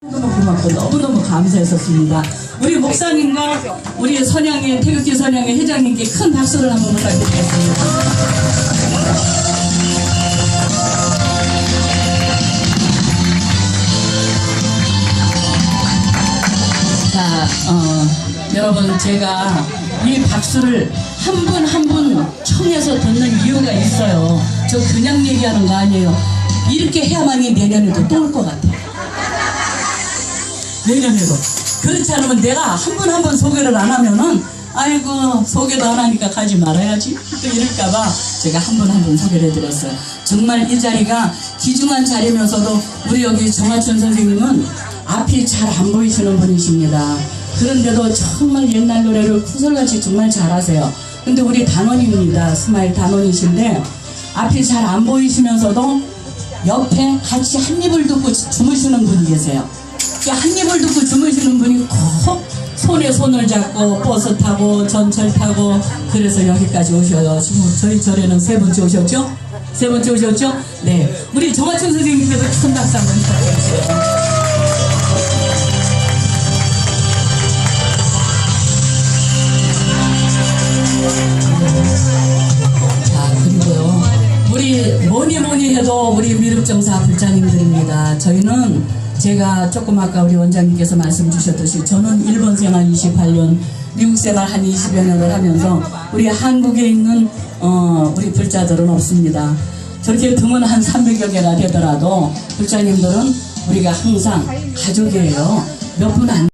너무 고맙고 너무너무 감사했었습니다. 우리 목사님과 우리 선양의 태극기 선양의 회장님께 큰 박수를 한번 부탁드리겠습니다. 자, 어, 여러분 제가 이 박수를 한 분 한 분 청해서 듣는 이유가 있어요. 저 그냥 얘기하는 거 아니에요. 이렇게 해야만이 내년에도 또 올 것 같아요. 내년에도. 그렇지 않으면 내가 한분한분 소개를 안 하면은 아이고 소개도 안 하니까 가지 말아야지 또 이럴까봐 제가 한분한분 소개를 해드렸어요. 정말 이 자리가 귀중한 자리면서도 우리 여기 정하춘 선생님은 앞이 잘 안 보이시는 분이십니다. 그런데도 정말 옛날 노래를 구설같이 정말 잘하세요. 근데 우리 단원입니다. 스마일 단원이신데 앞이 잘 안 보이시면서도 옆에 같이 한 입을 듣고 주무시는 분이 계세요. 한 입을 듣고 주무시는 분이 꼭 손에 손을 잡고 버스 타고 전철 타고 그래서 여기까지 오셔요. 지금 저희 절에는 세 번째 오셨죠? 세 번째 오셨죠? 네. 우리 정화춘 선생님께서 큰 박수 한번. 우리 뭐니 뭐니 해도 우리 미륵정사 불자님들입니다. 저희는 제가 조금 아까 우리 원장님께서 말씀 주셨듯이 저는 일본 생활 28년, 미국 생활 한 20여 년을 하면서 우리 한국에 있는 어, 우리 불자들은 없습니다. 저렇게 등은 한 300여 개가 되더라도 불자님들은 우리가 항상 가족이에요. 몇 분안